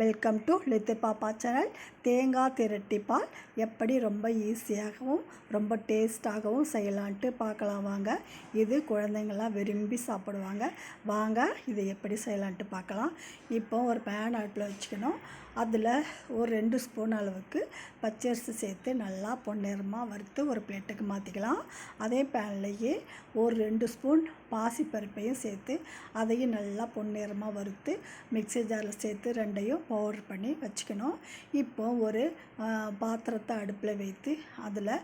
welcome to Lithu Pappa channel தேங்காய் திரட்டி பால் எப்படி ரொம்ப ஈஸியாகவும் ரொம்ப டேஸ்ட்டாகவும் செய்யலான்ட்டு பார்க்கலாம் வாங்க. இது குழந்தைங்கள்லாம் விரும்பி சாப்பிடுவாங்க. வாங்க இது எப்படி செய்யலான்ட்டு பார்க்கலாம். இப்போ ஒரு பேன் அடுப்பில் வச்சுக்கணும். அதில் ஒரு ரெண்டு ஸ்பூன் அளவுக்கு பச்சரிசி சேர்த்து நல்லா பொன்னிறமாக வறுத்து ஒரு பிளேட்டுக்கு மாற்றிக்கலாம் அதே பேன்லேயே ஒரு ரெண்டு ஸ்பூன் பாசிப்பருப்பையும் சேர்த்து அதையும் நல்லா பொன்னிறமாக வறுத்து மிக்ஸி ஜாரில் சேர்த்து ரெண்டையும் பவுடர் பண்ணி வச்சுக்கணும். இப்போ ஒரு பாத்திரத்தை அடுப்பில் வைத்து அதில்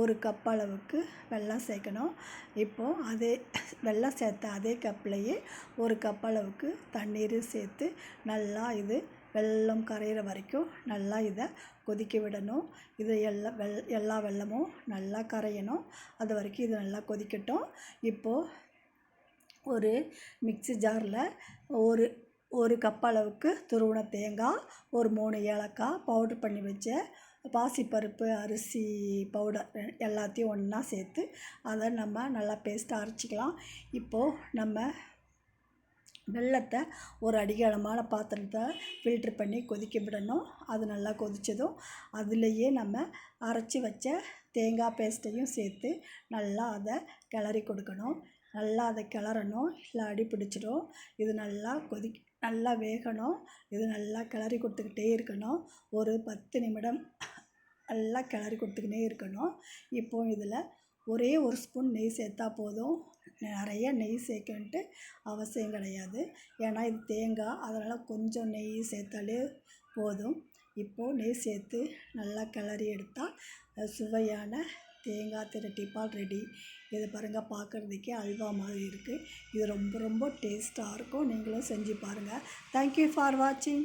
ஒரு கப் அளவுக்கு வெள்ளம் சேர்க்கணும். இப்போது அதே வெள்ளம் சேர்த்த அதே கப்லேயே ஒரு கப் அளவுக்கு தண்ணீர் சேர்த்து நல்லா இது வெல்லம் கரையிற வரைக்கும் நல்லா இதை கொதிக்க விடணும். இது எல்லா வெல் எல்லா வெல்லமும் நல்லா கரையணும். அது வரைக்கும் இது நல்லா கொதிக்கட்டும். இப்போது ஒரு மிக்ஸி ஜாரில் ஒரு ஒரு கப் அளவுக்கு துருவன தேங்காய் ஒரு மூணு ஏலக்காய் பவுட்ரு பண்ணி வச்ச பாசிப்பருப்பு அரிசி பவுடர் எல்லாத்தையும் ஒன்றா சேர்த்து அதை நம்ம நல்லா பேஸ்ட்டாக அரைச்சிக்கலாம். இப்போது நம்ம வெல்லத்தை ஒரு அடிகாலமான பாத்திரத்தை ஃபில்ட்ரு பண்ணி கொதிக்க விடணும். அது நல்லா கொதித்ததும் அதுலேயே நம்ம அரைச்சி வச்ச தேங்காய் பேஸ்ட்டையும் சேர்த்து நல்லா அதை கிளறி கொடுக்கணும். நல்லா அதை கிளறணும். இல்லை அடி பிடிச்சிடும். இது நல்லா கொதி நல்லா வேகணும். இது நல்லா கிளறி கொடுத்துக்கிட்டே இருக்கணும். ஒரு பத்து நிமிடம் நல்லா கிளறி கொடுத்துக்கிட்டே இருக்கணும். இப்போ இதில் ஒரே ஒரு ஸ்பூன் நெய் சேர்த்தா போதும். நிறைய நெய் சேர்க்கன்ட்டு அவசியம் கிடையாது. ஏன்னா இது தேங்காய். அதனால் கொஞ்சம் நெய் சேர்த்தாலே போதும். இப்போது நெய் சேர்த்து நல்லா கிளறி எடுத்தால் சுவையான தேங்காய் திரட்டி பால் ரெடி. இது பாருங்கள் பார்க்குறதுக்கே அல்வா மாதிரி இருக்குது இது ரொம்ப ரொம்ப டேஸ்ட்டாக இருக்கும். நீங்களும் செஞ்சு பாருங்கள் தேங்க்யூ ஃபார் வாட்சிங்